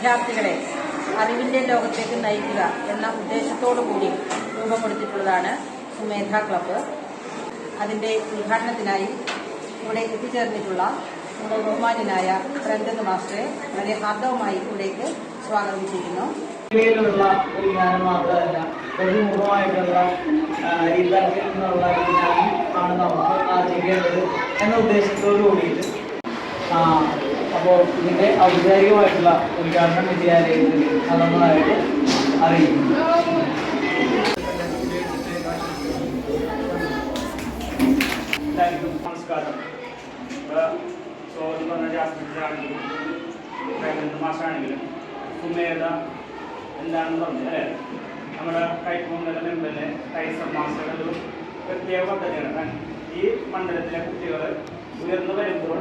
വിദ്യാർത്ഥികളെ അറിവിന്റെ ലോകത്തേക്ക് നയിക്കുക എന്ന ഉദ്ദേശത്തോടു കൂടി രൂപം കൊടുത്തിട്ടുള്ളതാണ് സുമേധ ക്ലബ്ബ്. അതിന്റെ ഉദ്ഘാടനത്തിനായി ഇവിടെ എത്തിച്ചേർന്നിട്ടുള്ള നമ്മുടെ ബഹുമാനായ രഞ്ജത് മാസ്റ്ററെ വളരെ ഹാർദവമായി ഇവിടേക്ക് സ്വാഗതം ചെയ്യുന്നു രീതിയിലുള്ള ഒരു ജ്ഞാനം മാത്രമല്ല ബഹുമുഖമായിട്ടുള്ള ഈ തലത്തിൽ നിന്നുള്ള ജ്ഞാനം ആണ് നമുക്ക് ആർജിക്കേണ്ടത് എന്ന ഉദ്ദേശത്തോടു കൂടിയിട്ട് അപ്പോൾ ഇതിന്റെ ഔപചാരികമായിട്ടുള്ള ഉദ്ഘാടനം വിദ്യാലയത്തിൽ നടന്നതായിട്ട് അറിയിക്കുന്നു. നമസ്കാരം. സുമേധ എന്താണെന്ന് പറഞ്ഞു അല്ലേ? നമ്മുടെ കൈപ്പൂന്തല മെമ്പറിലെ കൈസർ മാസ്റ്റർ ഒരു പ്രത്യേക പദ്ധതിയാണ്. ഈ മണ്ഡലത്തിലെ കുട്ടികൾ ഉയർന്നു വരുമ്പോൾ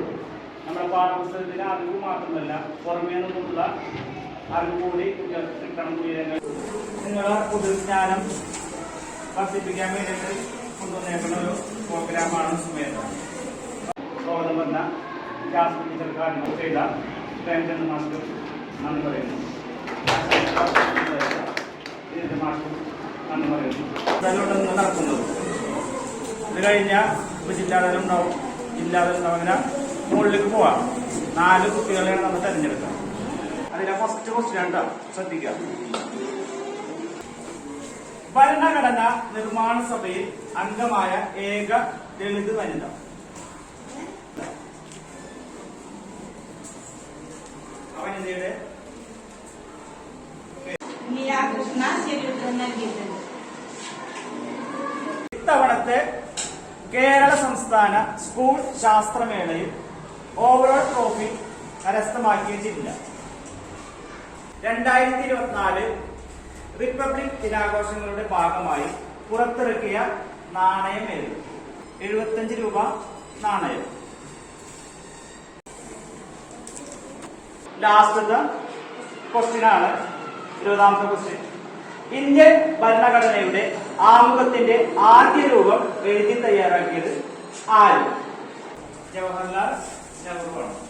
നമ്മുടെ പാഠപുസ്തകത്തിലെ അറിവ് മാത്രമല്ല പുറമേ നിന്നുള്ള അറിവ് കൂടി കിട്ടണം ഉയരങ്ങൾ നിങ്ങളെ പൊതുജ്ഞാനം വർദ്ധിപ്പിക്കാൻ വേണ്ടിയിട്ട് കൊണ്ടുവന്നേക്കുന്ന ഒരു പ്രോഗ്രാമാണ് സുമേധ. സ്വാഗതം ചെയ്ത പ്രേംചന്ദ് മാസ്റ്റർ നന്ദി പറയുന്നു. നടക്കുന്നത്. ഇത് കഴിഞ്ഞ ഉപജില്ലാതെ ഉണ്ടാവും. ജില്ലാതലം ഉണ്ടാവും. അങ്ങനെ മുകളിലേക്ക് പോവാം. നാല് കുട്ടികളെയാണ് നമ്മൾ തെരഞ്ഞെടുക്കാം അതിലെ ഫസ്റ്റ് ക്വസ്റ്റ്യൻ ഉണ്ടോ ശ്രദ്ധിക്കുക. ഭരണഘടന നിർമ്മാണ സഭയിൽ അംഗമായ ഏക ദളിത് വനിത. വനിതയുടെ കൃഷ്ണ നൽകിയിട്ടുണ്ട്. ഇത്തവണത്തെ കേരള സംസ്ഥാന സ്കൂൾ ശാസ്ത്രമേളയിൽ ഓവറോൾ ട്രോഫി കരസ്ഥമാക്കിയ ജില്ല രണ്ടായിരത്തി ഇരുപത്തിനാല് റിപ്പബ്ലിക് ദിനാഘോഷങ്ങളുടെ ഭാഗമായി പുറത്തിറക്കിയ നാണയം ഏത്? എഴുപത്തഞ്ച് രൂപ നാണയം. ലാസ്റ്റത്തെ ക്വസ്റ്റ്യൻ ആണ് ഇരുപതാമത്തെ ക്വസ്റ്റ്യൻ. ഇന്ത്യൻ ഭരണഘടനയുടെ ആമുഖത്തിന്റെ ആദ്യ രൂപം എഴുതി തയ്യാറാക്കിയത് ആര്? ജവഹർലാൽ Célula.